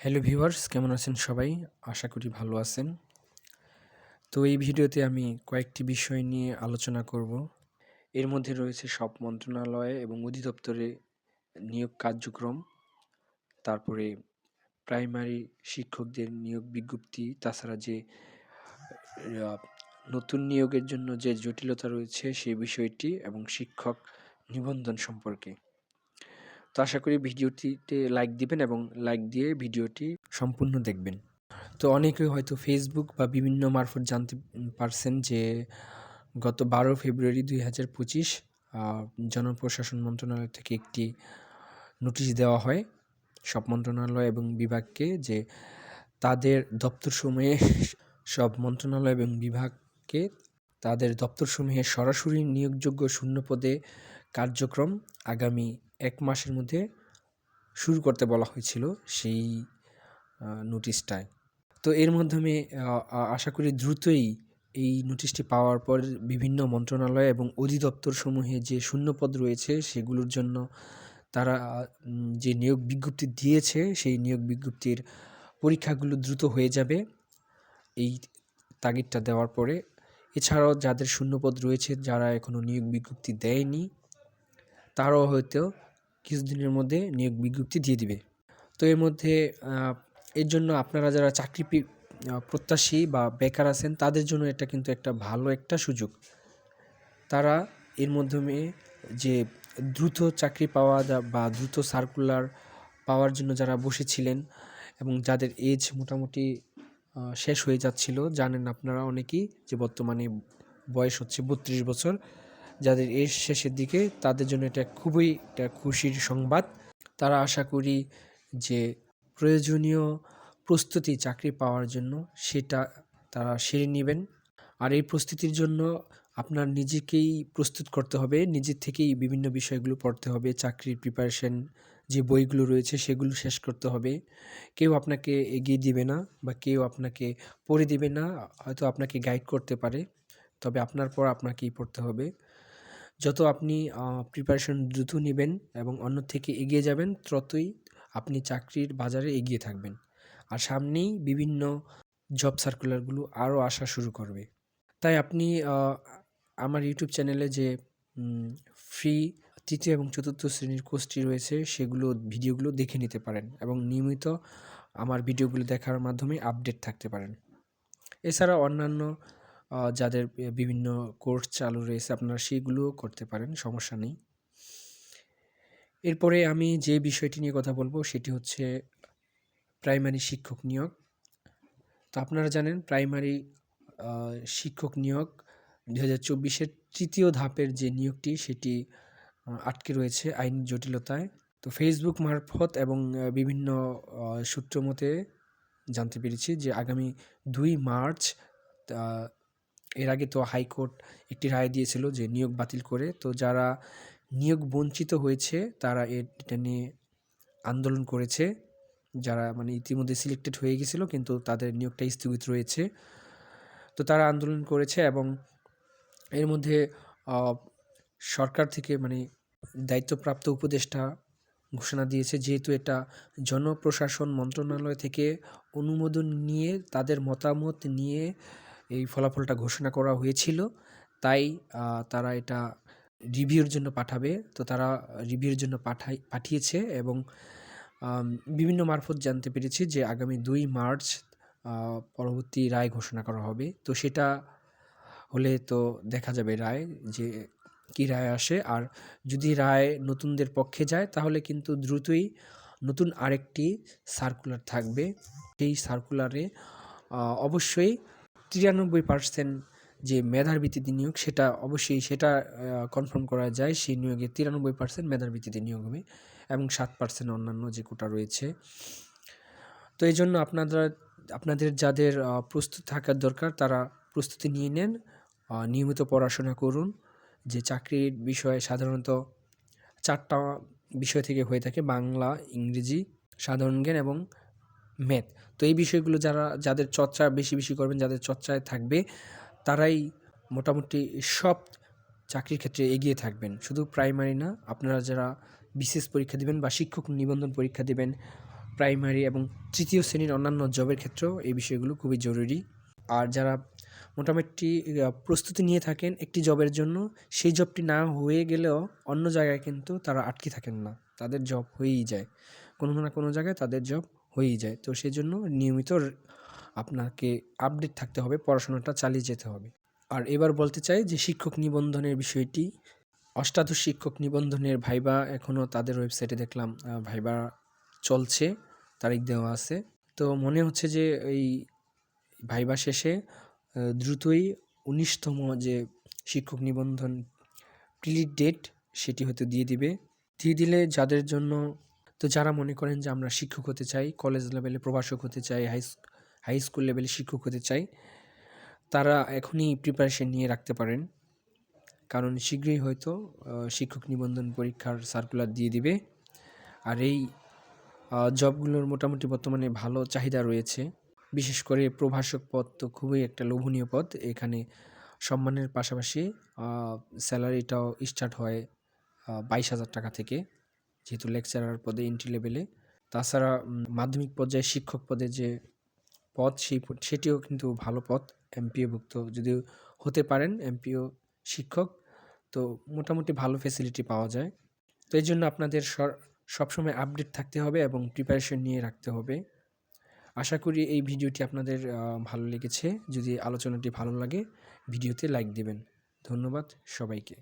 Hello viewers কেমন আছেন সবাই? আশা করি ভালো আছেন। তো এই ভিডিওতে আমি কয়েকটি বিষয় নিয়ে আলোচনা করব। এর মধ্যে রয়েছে সব মন্ত্রণালয়ে এবং অধিদপ্তরে নিয়োগ কার্যক্রম, তারপরে প্রাইমারি শিক্ষকদের নিয়োগ বিজ্ঞপ্তি, তাছাড়া যে নতুন নিয়োগের জন্য যে জটিলতা রয়েছে সেই বিষয়টি এবং শিক্ষক নিবন্ধন সম্পর্কে। তো আশা করি ভিডিওটিতে লাইক দিবেন এবং লাইক দিয়ে ভিডিওটি সম্পূর্ণ দেখবেন। তো অনেকে হয়তো ফেসবুক বা বিভিন্ন মারফত জানতে পারছেন যে গত বারো ফেব্রুয়ারি দুই হাজার পঁচিশ জনপ্রশাসন মন্ত্রণালয় থেকে একটি নোটিশ দেওয়া হয় সব মন্ত্রণালয় এবং বিভাগকে যে তাদের দপ্তরসমূহে সব মন্ত্রণালয় এবং বিভাগকে তাদের দপ্তরসমূহে সরাসরি নিয়োগযোগ্য শূন্য পদে কার্যক্রম আগামী এক মাসের মধ্যে শুরু করতে বলা হয়েছিল সেই নোটিশটায়। তো এর মাধ্যমে আশা করি দ্রুতই এই নোটিশটি পাওয়ার পর বিভিন্ন মন্ত্রণালয় এবং অধিদপ্তর সমূহে যে শূন্যপদ রয়েছে সেগুলোর জন্য তারা যে নিয়োগ বিজ্ঞপ্তি দিয়েছে সেই নিয়োগ বিজ্ঞপ্তির পরীক্ষাগুলো দ্রুত হয়ে যাবে এই তাগিদটা দেওয়ার পরে। এছাড়াও যাদের শূন্যপদ রয়েছে যারা এখনও নিয়োগ বিজ্ঞপ্তি দেয়নি, তারাও হয়তো কিছুদিনের মধ্যে নিয়োগ বিজ্ঞপ্তি দিয়ে দিবে। তো এর মধ্যে এর জন্য আপনারা যারা চাকরি প্রত্যাশী বা বেকার আছেন, তাদের জন্য এটা কিন্তু একটা ভালো একটা সুযোগ। তারা এর মাধ্যমে যে দ্রুত চাকরি পাওয়া বা দ্রুত সার্কুলার পাওয়ার জন্য যারা বসেছিলেন এবং যাদের এজ মোটামুটি শেষ হয়ে যাচ্ছিল, জানেন আপনারা অনেকেই যে বর্তমানে বয়স হচ্ছে বত্রিশ বছর। যাদের এর শেষের দিকে তাদের জন্য এটা খুবই একটা খুশির সংবাদ। তারা আশা করি যে প্রয়োজনীয় প্রস্তুতি চাকরি পাওয়ার জন্য সেটা তারা সেরে নেবেন। আর এই প্রস্তুতির জন্য আপনার নিজেকেই প্রস্তুত করতে হবে নিজের থেকেই বিভিন্ন বিষয়গুলো পড়তে হবে, চাকরির প্রিপারেশন যে বইগুলো রয়েছে সেগুলো শেষ করতে হবে। কেউ আপনাকে এগিয়ে দিবে না বা কেউ আপনাকে পড়ে দিবে না, হয়তো আপনাকে গাইড করতে পারে, তবে আপনার পর আপনাকেই পড়তে হবে। যত আপনি প্রিপারেশন দ্রুত নেবেন এবং অন্য থেকে এগিয়ে যাবেন, ততই আপনি চাকরির বাজারে এগিয়ে থাকবেন। আর সামনেই বিভিন্ন জব সার্কুলারগুলো আরও আসা শুরু করবে। তাই আপনি আমার ইউটিউব চ্যানেলে যে ফ্রি তৃতীয় এবং চতুর্থ শ্রেণির কোর্সটি রয়েছে, সেগুলো ভিডিওগুলো দেখে নিতে পারেন এবং নিয়মিত আমার ভিডিওগুলো দেখার মাধ্যমে আপডেট থাকতে পারেন। এছাড়া অন্যান্য যাদের বিভিন্ন কোর্স চালু রয়েছে আপনারা সেগুলোও করতে পারেন, সমস্যা নেই। এরপরে আমি যে বিষয়টি নিয়ে কথা বলব সেটি হচ্ছে প্রাইমারি শিক্ষক নিয়োগ। তো আপনারা জানেন প্রাইমারি শিক্ষক নিয়োগ দু হাজার চব্বিশের তৃতীয় ধাপের যে নিয়োগটি সেটি আটকে রয়েছে আইন জটিলতায়। তো ফেসবুক মারফত এবং বিভিন্ন সূত্র মতে জানতে পেরেছি যে আগামী দুই মার্চ এর আগে তো হাইকোর্ট একটি রায় দিয়েছিল যে নিয়োগ বাতিল করে। তো যারা নিয়োগ বঞ্চিত হয়েছে, তারা এটা নিয়ে আন্দোলন করেছে। যারা মানে ইতিমধ্যে সিলেক্টেড হয়ে গেছিল, কিন্তু তাদের নিয়োগটা স্থগিত রয়েছে। তো তারা আন্দোলন করেছে এবং এর মধ্যে সরকার থেকে মানে দায়িত্বপ্রাপ্ত উপদেষ্টা ঘোষণা দিয়েছে, যেহেতু এটা জনপ্রশাসন মন্ত্রণালয় থেকে অনুমোদন নিয়ে তাদের মতামত নিয়ে এই ফলাফলটা ঘোষণা করা হয়েছিল। তাই তারা এটা রিভিউর জন্য পাঠাবে। তো তারা রিভিউর জন্য পাঠাই, পাঠিয়েছে এবং বিভিন্ন মারফত জানতে পেরেছি যে আগামী দুই মার্চ পরবর্তী রায় ঘোষণা করা হবে। তো সেটা হলে তো দেখা যাবে রায় যে কি রায় আসে। আর যদি রায় নতুনদের পক্ষে যায়, তাহলে কিন্তু দ্রুতই নতুন আরেকটি সার্কুলার থাকবে। সেই সার্কুলারে অবশ্যই তিরানব্বই পার্সেন্ট যে মেধার ভিত্তিতে নিয়োগ, সেটা অবশ্যই সেটা কনফার্ম করা যায় সেই নিয়োগে তিরানব্বই পার্সেন্ট মেধার ভিত্তিতে নিয়োগ হবে এবং সাত পার্সেন্ট অন্যান্য যে কোটা রয়েছে। তো এই জন্য আপনারা আপনাদের যাদের প্রস্তুত থাকার দরকার, তারা প্রস্তুতি নিয়ে নেন নিয়মিত পড়াশোনা করুন। যে চাকরির বিষয়ে সাধারণত চারটা বিষয় থেকে হয়ে থাকে, বাংলা, ইংরেজি, সাধারণ জ্ঞান এবং ম্যাথ তো এই বিষয়গুলো যারা, যাদের চর্চা বেশি বেশি করবেন, যাদের চর্চায় থাকবে, তারাই মোটামুটি সব চাকরির ক্ষেত্রে এগিয়ে থাকবেন। শুধু প্রাইমারি না, আপনারা যারা বিশেষ পরীক্ষা দিবেন বা শিক্ষক নিবন্ধন পরীক্ষা দেবেন, প্রাইমারি এবং তৃতীয় শ্রেণির অন্যান্য জবের ক্ষেত্রেও এই বিষয়গুলো খুবই জরুরি। আর যারা মোটামুটি প্রস্তুতি নিয়ে থাকেন একটি জবের জন্য, সেই জবটি না হয়ে গেলেও অন্য জায়গায় কিন্তু তারা আটকে থাকেন না। তাদের জব হয়েই যায়। কোনো না কোনো জায়গায় তাদের জব হয়েই যায়। তো সেই জন্য নিয়মিত আপনাকে আপডেট থাকতে হবে, পড়াশোনাটা চালিয়ে যেতে হবে। আর এবার বলতে চাই যে শিক্ষক নিবন্ধনের বিষয়টি, অষ্টাদশ শিক্ষক নিবন্ধনের ভাইবা এখনও তাদের ওয়েবসাইটে দেখলাম ভাইবা চলছে, তারিখ দেওয়া আছে। তো মনে হচ্ছে যে এই ভাইবা শেষে দ্রুতই উনিশতম যে শিক্ষক নিবন্ধন প্রিলিট ডেট সেটি হয়তো দিয়ে দিবে। দিয়ে দিলে যাদের জন্য তো যারা মনে করেন যে আমরা শিক্ষক হতে চাই কলেজ লেভেলে প্রভাষক হতে চাই হাই হাই স্কুল লেভেলে শিক্ষক হতে চাই, তারা এখনই প্রিপারেশন নিয়ে রাখতে পারেন। কারণ শীঘ্রই হয়তো শিক্ষক নিবন্ধন পরীক্ষার সার্কুলার দিয়ে দিবে। আর এই জবগুলোর মোটামুটি বর্তমানে ভালো চাহিদা রয়েছে। বিশেষ করে প্রভাষক পদ তো খুবই একটা লোভনীয় পদ। এখানে সম্মানের পাশাপাশি স্যালারিটাও স্টার্ট হয় বাইশ হাজার টাকা থেকে। যেহেতু লেকচারার পদে এন্ট্রি লেভেলে তাছাড়া মাধ্যমিক পর্যায়ে শিক্ষক পদে যে পদ, সেই সেটিও কিন্তু ভালো পদ এমপিওভুক্ত যদিও হতে পারেন এমপিও শিক্ষক। তো মোটামুটি ভালো ফেসিলিটি পাওয়া যায়। তো এই জন্য আপনাদের সবসময় আপডেট থাকতে হবে এবং প্রিপারেশন নিয়ে রাখতে হবে। আশা করি এই ভিডিওটি আপনাদের ভালো লেগেছে। যদি আলোচনাটি ভালো লাগে, ভিডিওতে লাইক দেবেন। ধন্যবাদ সবাইকে।